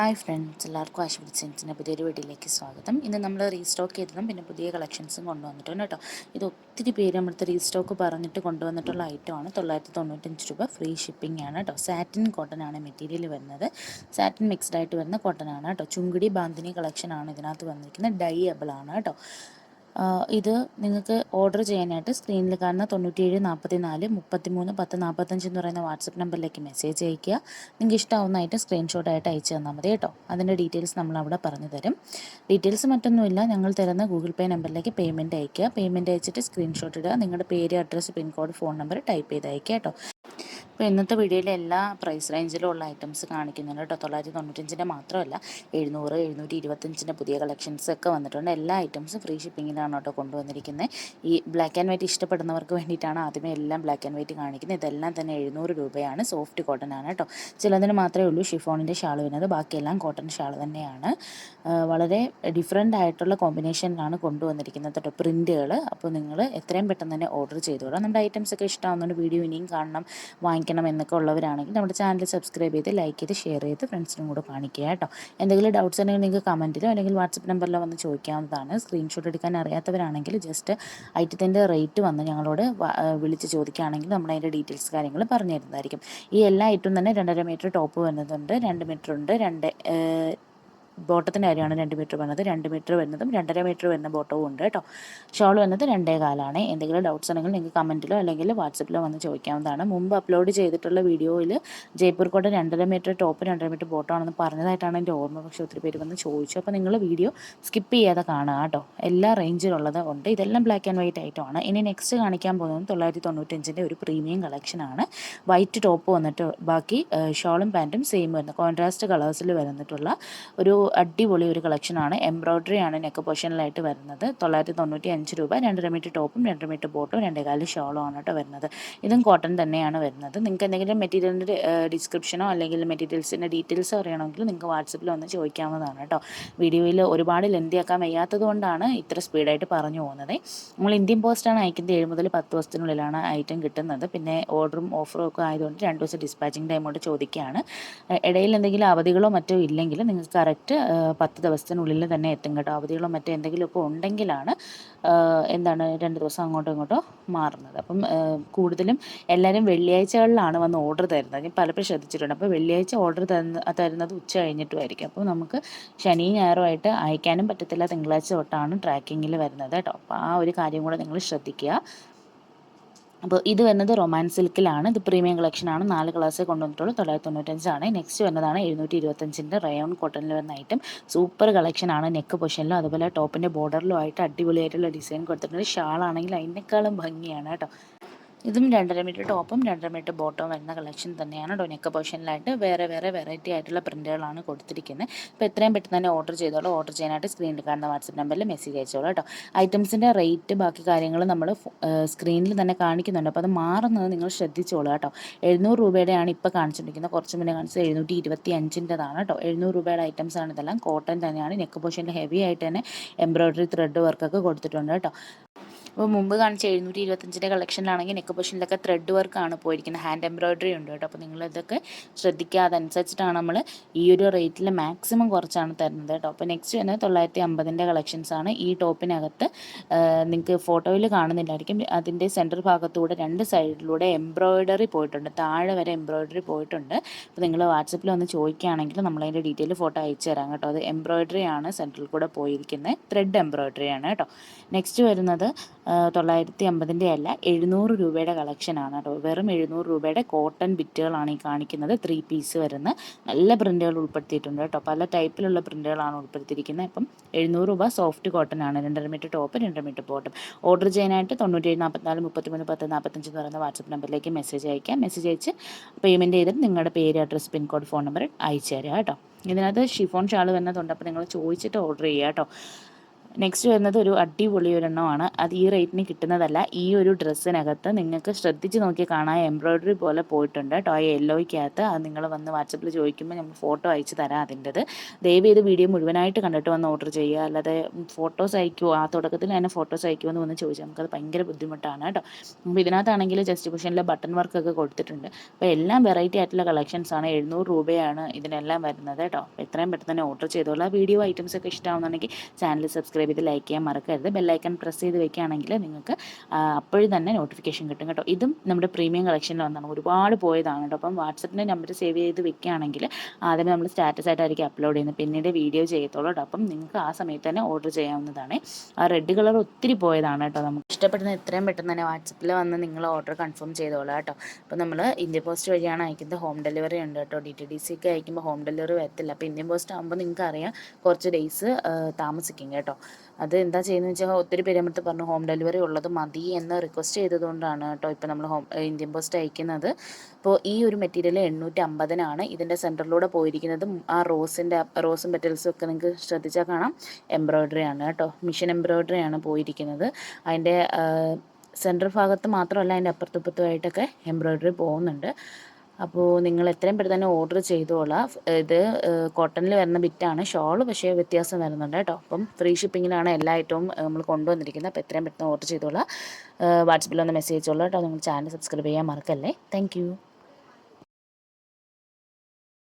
Hi friends എല്ലാവർക്കും ആശുപത്രി സെൻസിന്റെ പുതിയൊരു വീഡിയോയിലേക്ക് സ്വാഗതം. ഇന്ന് നമ്മൾ റീസ്റ്റോക്ക് ചെയ്തതും പിന്നെ പുതിയ കളക്ഷൻസും കൊണ്ടുവന്നിട്ടുണ്ട് കേട്ടോ. ഇത് ഒത്തിരി പേര് നമ്മളത്തെ റീസ്റ്റോക്ക് പറഞ്ഞിട്ട് കൊണ്ടുവന്നിട്ടുള്ള ഐറ്റമാണ് തൊള്ളായിരത്തി തൊണ്ണൂറ്റഞ്ച് രൂപ ഫ്രീ ഷിപ്പിംഗ് ആണ് കേട്ടോ. സാറ്റിൻ കോട്ടൺ ആണ് മെറ്റീരിയൽ വരുന്നത്. സാറ്റിൻ മിക്സ്ഡ് ആയിട്ട് വരുന്ന കോട്ടൺ ആണ് കേട്ടോ. ചുങ്കിടി ബാന്തിനി കളക്ഷൻ ആണ് ഇതിനകത്ത് വന്നിരിക്കുന്നത്. ഡൈയബിൾ ആണ് കേട്ടോ. ഇത് നിങ്ങൾക്ക് ഓർഡർ ചെയ്യാനായിട്ട് സ്ക്രീനിൽ കാണുന്ന തൊണ്ണൂറ്റിയേഴ് നാൽപ്പത്തി നാല് മുപ്പത്തി മൂന്ന് പത്ത് നാൽപ്പത്തഞ്ച് എന്ന് പറയുന്ന വാട്സപ്പ് നമ്പറിലേക്ക് മെസ്സേജ് അയയ്ക്കുക. നിങ്ങൾക്ക് ഇഷ്ടമാവുന്ന ഐറ്റം സ്ക്രീൻഷോട്ടായിട്ട് അയച്ചു തന്നാൽ മതി കേട്ടോ. അതിന്റെ ഡീറ്റെയിൽസ് നമ്മൾ അവിടെ പറഞ്ഞു തരും. ഡീറ്റെയിൽസ് മറ്റൊന്നുമില്ല. ഞങ്ങൾ തരുന്ന ഗൂഗിൾ പേ നമ്പറിലേക്ക് പേയ്മെന്റ് അയയ്ക്കുക. പേയ്മെന്റ് അയച്ചിട്ട് സ്ക്രീൻഷോട്ട് ഇടുക. നിങ്ങളുടെ പേര് address pincode phone number type ചെയ്ത് അയക്കുക കേട്ടോ. അപ്പോൾ ഇന്നത്തെ വീഡിയോയിൽ എല്ലാ പ്രൈസ് റേഞ്ചിലും ഉള്ള ഐറ്റംസ് കാണിക്കുന്നുണ്ട് കേട്ടോ. തൊള്ളായിരത്തി തൊണ്ണൂറ്റഞ്ചിന്റെ മാത്രമല്ല എഴുന്നൂറ് എഴുന്നൂറ്റി ഇരുപത്തഞ്ചിന്റെ പുതിയ കളക്ഷൻസ് ഒക്കെ വന്നിട്ടുണ്ട്. എല്ലാ ഐറ്റംസും ഫ്രീ ഷിപ്പിങ്ങിലാണ് കേട്ടോ കൊണ്ടുവന്നിരിക്കുന്നത് ഈ ബ്ലാക്ക് ആൻഡ് വൈറ്റ് ഇഷ്ടപ്പെടുന്നവർക്ക് വേണ്ടിയിട്ടാണ് ആദ്യമേ എല്ലാം ബ്ലാക്ക് ആൻഡ് വൈറ്റ് കാണിക്കുന്നത് ഇതെല്ലാം തന്നെ എഴുന്നൂറ് രൂപയാണ്. സോഫ്റ്റ് കോട്ടൺ ആണ് കേട്ടോ. ചിലതിന് മാത്രമേ ഉള്ളൂ ഷിഫോണിന്റെ ഷാൾ വരുന്നത്. ബാക്കിയെല്ലാം കോട്ടൺ ഷാൾ തന്നെയാണ്. വളരെ ഡിഫറെന്റ് ആയിട്ടുള്ള കോമ്പിനേഷനിലാണ് കൊണ്ടുവന്നിരിക്കുന്നത് കേട്ടോ. പ്രിന്റുകൾ അപ്പോൾ നിങ്ങൾ എത്രയും പെട്ടെന്ന് തന്നെ ഓർഡർ ചെയ്തോളാം നമ്മുടെ ഐറ്റംസ് ഒക്കെ ഇഷ്ടമാകുന്നുണ്ട് വീഡിയോ ഇനിയും കാണണം. വാങ്ങിക്കണം എന്നൊക്കെ ഉള്ളവരാണെങ്കിൽ നമ്മുടെ ചാനൽ സബ്സ്ക്രൈബ് ചെയ്ത് ലൈക്ക് ചെയ്ത് ഷെയർ ചെയ്ത് ഫ്രണ്ട്സിനും കൂടെ കാണിക്കുക കേട്ടോ. എന്തെങ്കിലും ഡൗട്ട്സ് ഉണ്ടെങ്കിൽ നിങ്ങൾക്ക് കമന്റിലോ അല്ലെങ്കിൽ വാട്സപ്പ് നമ്പറിലോ വന്ന് ചോദിക്കാവുന്നതാണ്. സ്ക്രീൻഷോട്ട് എടുക്കാൻ അറിയാത്തവരാണെങ്കിൽ ജസ്റ്റ് ഐറ്റത്തിന്റെ റേറ്റ് വന്ന് ഞങ്ങളോട് വിളിച്ച് ചോദിക്കുകയാണെങ്കിൽ നമ്മൾ അതിന്റെ ഡീറ്റെയിൽസ് കാര്യങ്ങൾ പറഞ്ഞു തരുന്നതായിരിക്കും. ഈ എല്ലാ ഐറ്റവും തന്നെ രണ്ടര മീറ്റർ ടോപ്പ് വരുന്നതുണ്ട് രണ്ട് മീറ്റർ ഉണ്ട്. രണ്ട് ബോട്ടത്തിന്റെ കാര്യമാണ് രണ്ട് മീറ്റർ വന്നത്. രണ്ട് മീറ്റർ വരുന്നതും രണ്ടര മീറ്റർ വരുന്ന ബോട്ടവും ഉണ്ട് കേട്ടോ. ഷോൾ വന്നത് രണ്ടേ കാലാണ്. എന്തെങ്കിലും ഡൗട്ട്സ് ഉണ്ടെങ്കിൽ നിങ്ങൾക്ക് കമന്റിലോ അല്ലെങ്കിൽ വാട്സപ്പിലോ വന്ന് ചോദിക്കാവുന്നതാണ്. മുമ്പ് അപ്ലോഡ് ചെയ്തിട്ടുള്ള വീഡിയോയിൽ ജയ്പൂർ കോട്ട രണ്ടര മീറ്റർ ടോപ്പ് രണ്ടര മീറ്റർ ബോട്ടമാണെന്ന് പറഞ്ഞതായിട്ടാണ് എന്റെ ഓർമ്മ. പക്ഷേ ഒത്തിരി പേര് വന്ന് ചോദിച്ചു. അപ്പോൾ നിങ്ങൾ വീഡിയോ സ്കിപ്പ് ചെയ്യാതെ കാണുക കേട്ടോ. എല്ലാ റേഞ്ചിലുള്ളത് ഉണ്ട്. ഇതെല്ലാം ബ്ലാക്ക് ആൻഡ് വൈറ്റ് ആയിട്ടാണ് ഇനി നെക്സ്റ്റ് കാണിക്കാൻ പോകുന്നത് തൊള്ളായിരത്തി തൊണ്ണൂറ്റഞ്ചിന്റെ ഒരു പ്രീമിയം കളക്ഷനാണ് വൈറ്റ് ടോപ്പ് വന്നിട്ട് ബാക്കി ഷോളും പാന്റും സെയിം വരുന്നത് കോൺട്രാസ്റ്റ് കളേഴ്സിൽ വരുന്നിട്ടുള്ള ഒരു അടിപൊളി ഒരു കളക്ഷനാണ് എംബ്രോയിഡറി ആണ് നെക്ക് പോർഷനിലായിട്ട് വരുന്നത്. തൊള്ളായിരത്തി തൊണ്ണൂറ്റി അഞ്ച് രൂപ. രണ്ടര മീറ്റർ ടോപ്പും രണ്ടര മീറ്റർ ബോട്ടും രണ്ടേകാൽ ഷോളും ആണ് കേട്ടോ വരുന്നത്. ഇതും കോട്ടൺ തന്നെയാണ് വരുന്നത്. നിങ്ങൾക്ക് എന്തെങ്കിലും മെറ്റീരിയലിന്റെ ഡിസ്ക്രിപ്ഷനോ അല്ലെങ്കിൽ മെറ്റീരിയൽസിന്റെ ഡീറ്റെയിൽസോ അറിയണമെങ്കിൽ നിങ്ങൾക്ക് വാട്സപ്പിൽ ഒന്ന് ചോദിക്കാവുന്നതാണ് കേട്ടോ. വീഡിയോയിൽ ഒരുപാട് ലെന്തിയാക്കാൻ വയ്യാത്തത് കൊണ്ടാണ് ഇത്ര സ്പീഡായിട്ട് പറഞ്ഞു പോകുന്നത്. നമ്മൾ ഇന്ത്യൻ പോസ്റ്റാണ് അയക്കുന്നത്. ഏഴ് മുതൽ പത്ത് ദിവസത്തിനുള്ളിലാണ് ഐറ്റം കിട്ടുന്നത്. പിന്നെ ഓർഡറും ഓഫറും ഒക്കെ ആയതുകൊണ്ട് രണ്ട് ദിവസം ഡിസ്പാച്ചിങ് ടൈം കൊണ്ട് ചോദിക്കുകയാണ്. ഇടയിൽ എന്തെങ്കിലും അവധികളോ മറ്റോ ഇല്ലെങ്കിൽ നിങ്ങൾക്ക് കറക്റ്റ് പത്ത് ദിവസത്തിനുള്ളിൽ തന്നെ എത്തും കേട്ടോ. അവധികളോ മറ്റോ എന്തെങ്കിലുമൊക്കെ ഉണ്ടെങ്കിലാണ് എന്താണ് രണ്ട് ദിവസം അങ്ങോട്ടും ഇങ്ങോട്ടോ മാറുന്നത്. അപ്പം കൂടുതലും എല്ലാവരും വെള്ളിയാഴ്ചകളിലാണ് വന്ന് ഓർഡർ തരുന്നത്. ഞാൻ പലപ്പോഴും ശ്രദ്ധിച്ചിട്ടുണ്ട്. അപ്പോൾ വെള്ളിയാഴ്ച ഓർഡർ തരുന്ന തരുന്നത് ഉച്ച കഴിഞ്ഞിട്ടുമായിരിക്കും. അപ്പോൾ നമുക്ക് ശനി ഞായറുമായിട്ട് അയക്കാനും പറ്റത്തില്ല. തിങ്കളാഴ്ച തൊട്ടാണ് ട്രാക്കിങ്ങിൽ വരുന്നത് കേട്ടോ. അപ്പോൾ ആ ഒരു കാര്യം കൂടെ നിങ്ങൾ ശ്രദ്ധിക്കുക. അപ്പോൾ ഇത് വരുന്നത് റൊമാൻ സിൽക്കിലാണ്. ഇത് പ്രീമിയം കളക്ഷനാണ് നാല് കളേഴ്സ് കൊണ്ടുവന്നിട്ടുള്ളൂ. തൊള്ളായിരത്തി തൊണ്ണൂറ്റഞ്ചാണ് നെക്സ്റ്റ് വരുന്നതാണ് എഴുന്നൂറ്റി ഇരുപത്തഞ്ചിന്റെ റയോൺ കോട്ടണിൽ വരുന്ന ഐറ്റം സൂപ്പർ കളക്ഷനാണ് നെക്ക് പൊഷനിലും അതുപോലെ ടോപ്പിന്റെ ബോർഡറിലും ആയിട്ട് അടിപൊളിയായിട്ടുള്ള ഡിസൈൻ കൊടുത്തിട്ടുണ്ട്. ഷാളാണെങ്കിൽ അതിനേക്കാളും ഭംഗിയാണ് കേട്ടോ. ഇതും രണ്ടര മീറ്റർ ടോപ്പും രണ്ടര മീറ്റർ ബോട്ടവും വരുന്ന കളക്ഷൻ തന്നെയാണ് ഡൊനെക്ക പോർഷനിലായിട്ട് വേറെ വേറെ വെറൈറ്റി ആയിട്ടുള്ള പ്രിന്റുകളാണ് കൊടുത്തിരിക്കുന്നത് അപ്പോൾ എത്രയും പെട്ടെന്ന് തന്നെ ഓർഡർ ചെയ്തോളൂ. ഓർഡർ ചെയ്യാനായിട്ട് സ്ക്രീനിൽ കാണുന്ന വാട്സപ്പ് നമ്പറിൽ മെസ്സേജ് അയച്ചോളൂ കേട്ടോ. ഐറ്റംസിന്റെ റേറ്റ് ബാക്കി കാര്യങ്ങൾ നമ്മൾ സ്ക്രീനിൽ തന്നെ കാണിക്കുന്നുണ്ട്. അപ്പോൾ അത് മാറുന്നത് നിങ്ങൾ ശ്രദ്ധിച്ചോളൂ കേട്ടോ. എഴുന്നൂറ് രൂപയുടെയാണ് ഇപ്പോൾ കാണിച്ചിരിക്കുന്നത് കുറച്ച് മുന്നേ കാണിച്ചത് എഴുന്നൂറ്റി ഇരുപത്തി അഞ്ചിന്റെതാണ് കേട്ടോ. എഴുന്നൂറ് രൂപയുടെ ഐറ്റംസ് ആണ് ഇതെല്ലാം. കോട്ടൺ തന്നെയാണ്. നെക്ക് പോർഷനിൽ ഹെവി ആയിട്ട് തന്നെ എംബ്രോയ്ഡറി ത്രെഡ് വർക്കൊക്കെ കൊടുത്തിട്ടുണ്ട് കേട്ടോ. അപ്പോൾ മുമ്പ് കാണിച്ച എഴുന്നൂറ്റി ഇരുപത്തഞ്ചിന്റെ കളക്ഷനിലാണെങ്കിൽ നെക്ക് പൊഷനിലൊക്കെ ത്രെഡ് വർക്കാണ് പോയിരിക്കുന്നത്. ഹാൻഡ് എംബ്രോയിഡറി ഉണ്ട് കേട്ടോ. അപ്പോൾ നിങ്ങളിതൊക്കെ ശ്രദ്ധിക്കുക അതനുസരിച്ചിട്ടാണ് നമ്മൾ ഈ ഒരു റേറ്റിൽ മാക്സിമം കുറച്ചാണ് തരുന്നത് കേട്ടോ. അപ്പോൾ നെക്സ്റ്റ് വരുന്നത് തൊള്ളായിരത്തി അമ്പതിന്റെ കളക്ഷൻസാണ് ഈ ടോപ്പിനകത്ത് നിങ്ങൾക്ക് ഫോട്ടോയിൽ കാണുന്നില്ലായിരിക്കും. അതിന്റെ സെന്റർ ഭാഗത്തൂടെ രണ്ട് സൈഡിലൂടെ എംബ്രോയിഡറി പോയിട്ടുണ്ട്. താഴെ വരെ എംബ്രോയിഡറി പോയിട്ടുണ്ട്. അപ്പോൾ നിങ്ങൾ വാട്സപ്പിൽ ഒന്ന് ചോദിക്കുകയാണെങ്കിൽ നമ്മളതിന്റെ ഡീറ്റെയിൽ ഫോട്ടോ അയച്ചു തരാം കേട്ടോ. അത് എംബ്രോയിഡറി ആണ് സെന്ററിൽ കൂടെ പോയിരിക്കുന്നത്. ത്രെഡ് എംബ്രോയിഡറി ആണ് കേട്ടോ. നെക്സ്റ്റ് വരുന്നത് തൊള്ളായിരത്തി അമ്പതിന്റെ അല്ല എഴുന്നൂറ് രൂപയുടെ കളക്ഷനാണ് കേട്ടോ. വെറും എഴുന്നൂറ് രൂപയുടെ കോട്ടൺ ബിറ്റുകളാണ് ഈ കാണിക്കുന്നത്. ത്രീ പീസ് വരുന്ന നല്ല പ്രിന്റുകൾ ഉൾപ്പെടുത്തിയിട്ടുണ്ട് കേട്ടോ. പല ടൈപ്പിലുള്ള പ്രിന്റുകളാണ് ഉൾപ്പെടുത്തിയിരിക്കുന്നത്. ഇപ്പം എഴുന്നൂറ് രൂപ സോഫ്റ്റ് കോട്ടൺ ആണ്. രണ്ടര മീറ്റർ ടോപ്പ് രണ്ടര മീറ്റർ ബോട്ടം ഓർഡർ ചെയ്യാനായിട്ട് തൊണ്ണൂറ്റേഴ് നാൽപ്പത്തിനാല് മുപ്പത്തിമൂന്ന് പത്ത് നാൽപ്പത്തഞ്ച് എന്ന് പറയുന്ന വാട്സപ്പ് നമ്പറിലേക്ക് മെസ്സേജ് അയക്കാം. മെസ്സേജ് അയച്ച് പേയ്മെന്റ് ചെയ്തിട്ട് നിങ്ങളുടെ പേര് അഡ്രസ്സ് പിൻകോഡ് ഫോൺ നമ്പർ അയച്ചു തരാം കേട്ടോ. ഇതിനകത്ത് ഷിഫോൺ ഷാൾ വരുന്നതുണ്ട് അപ്പോൾ നിങ്ങൾ ചോദിച്ചിട്ട് ഓർഡർ ചെയ്യുക കേട്ടോ. നെക്സ്റ്റ് വരുന്നത് ഒരു അടിപൊളി ഒരെണ്ണമാണ്. അത് ഈ റേറ്റിന് കിട്ടുന്നതല്ല. ഈ ഒരു ഡ്രസ്സിനകത്ത് നിങ്ങൾക്ക് ശ്രദ്ധിച്ച് നോക്കി കാണാൻ എംബ്രോയ്ഡറി പോലെ പോയിട്ടുണ്ട് കേട്ടോ. യെല്ലോയ്ക്കകത്ത് അത് നിങ്ങൾ വന്ന് വാട്സപ്പിൽ ചോദിക്കുമ്പോൾ നമ്മൾ ഫോട്ടോ അയച്ചു തരാം അതിന്റെത്. ദയവ് ചെയ്ത് വീഡിയോ മുഴുവനായിട്ട് കണ്ടിട്ട് വന്ന് ഓർഡർ ചെയ്യുക. അല്ലാതെ ഫോട്ടോസ് അയക്കുമോ ആ തുടക്കത്തിൽ തന്നെ ഫോട്ടോസ് അയക്കുമോ എന്ന് വന്ന് ചോദിച്ചാൽ നമുക്കത് ഭയങ്കര ബുദ്ധിമുട്ടാണ് കേട്ടോ. അപ്പോൾ ഇതിനകത്താണെങ്കിൽ ജസ്റ്റ് പൊഷനിൽ ബട്ടൺ വർക്കൊക്കെ കൊടുത്തിട്ടുണ്ട്. അപ്പോൾ എല്ലാം വെറൈറ്റി ആയിട്ടുള്ള കളക്ഷൻസ് ആണ്. എഴുന്നൂറ് രൂപയാണ് ഇതിനെല്ലാം വരുന്നത് കേട്ടോ. എത്രയും പെട്ടെന്ന് തന്നെ ഓർഡർ ചെയ്തോളാം. വീഡിയോ ഐറ്റംസ് ഒക്കെ ഇഷ്ടമാവുന്നുണ്ടെങ്കിൽ ചാനൽ സബ്സ്ക്രൈബ് ചെയ്ത് ലൈക്ക് ചെയ്യാൻ മറക്കരുത്. ബെല്ലൈക്കൺ പ്രസ് ചെയ്ത് വെക്കുകയാണെങ്കിൽ നിങ്ങൾക്ക് അപ്പോഴും തന്നെ നോട്ടിഫിക്കേഷൻ കിട്ടും കേട്ടോ. ഇതും നമ്മുടെ പ്രീമിയം കളക്ഷനിൽ വന്നാണ്. ഒരുപാട് പോയതാണ് കേട്ടോ. അപ്പം വാട്സപ്പിന്റെ നമ്പർ സേവ് ചെയ്ത് വെക്കുകയാണെങ്കിൽ ആദ്യം നമ്മൾ സ്റ്റാറ്റസ് ആയിട്ടായിരിക്കും അപ്ലോഡ് ചെയ്യുന്നത്. പിന്നീട് വീഡിയോ ചെയ്യത്തുള്ളൂ കേട്ടോ. അപ്പം നിങ്ങൾക്ക് ആ സമയത്ത് തന്നെ ഓർഡർ ചെയ്യാവുന്നതാണ്. ആ റെഡ് കളർ ഒത്തിരി പോയതാണ് കേട്ടോ നമുക്ക്. ഇഷ്ടപ്പെടുന്ന എത്രയും പെട്ടെന്ന് തന്നെ വാട്സപ്പിൽ വന്ന് നിങ്ങൾ ഓർഡർ കൺഫേം ചെയ്തോളാം കേട്ടോ. അപ്പോൾ നമ്മൾ ഇന്ത്യ പോസ്റ്റ് വഴിയാണ് അയക്കുന്നത്. ഹോം ഡെലിവറി ഉണ്ട് കേട്ടോ. ഡി ടി ഡി സി ഒക്കെ അയക്കുമ്പോൾ ഹോം ഡെലിവറി വരത്തില്ല. അപ്പോൾ ഇന്ത്യൻ പോസ്റ്റ് ആകുമ്പോൾ നിങ്ങൾക്ക് അറിയാം കുറച്ച് ഡേയ്സ് താമസിക്കും കേട്ടോ. അത് എന്താ ചെയ്യുന്നത് വെച്ചാൽ ഒത്തിരി പേര് പറഞ്ഞു ഹോം ഡെലിവറി ഉള്ളത് മതി എന്ന് റിക്വസ്റ്റ് ചെയ്തതുകൊണ്ടാണ് കേട്ടോ ഇപ്പോൾ നമ്മൾ ഹോം ഇന്ത്യൻ പോസ്റ്റ് അയക്കുന്നത്. അപ്പോൾ ഈ ഒരു മെറ്റീരിയൽ എണ്ണൂറ്റി അമ്പതിനാണ് ഇതിന്റെ സെന്ററിലൂടെ പോയിരിക്കുന്നത്. ആ റോസിന്റെ റോസും പെറ്റൽസും ഒക്കെ നിങ്ങൾക്ക് ശ്രദ്ധിച്ചാൽ കാണാം. എംബ്രോയ്ഡറി ആണ് കേട്ടോ. മിഷൻ എംബ്രോയ്ഡറി ആണ് പോയിരിക്കുന്നത്. അതിന്റെ സെന്റർ ഭാഗത്ത് മാത്രമല്ല അതിന്റെ അപ്പുറത്തുപ്പുറത്തുമായിട്ടൊക്കെ എംബ്രോയ്ഡറി പോകുന്നുണ്ട്. അപ്പോൾ നിങ്ങൾ എത്രയും പെട്ടെന്ന് തന്നെ ഓർഡർ ചെയ്തോളാം. ഇത് കോട്ടണിൽ വരുന്ന ബിറ്റാണ് ഷോൾ പക്ഷേ വ്യത്യാസം വരുന്നുണ്ട് കേട്ടോ. അപ്പം ഫ്രീ ഷിപ്പിങ്ങിലാണ് എല്ലാ ഐറ്റവും നമ്മൾ കൊണ്ടുവന്നിരിക്കുന്നത്. അപ്പോൾ എത്രയും പെട്ടെന്ന് ഓർഡർ ചെയ്തോളാം. വാട്സപ്പിൽ ഒന്ന് മെസ്സേജ് ചെയ്തോളാം കേട്ടോ. നിങ്ങൾ ചാനൽ സബ്സ്ക്രൈബ് ചെയ്യാൻ മറക്കല്ലേ. താങ്ക്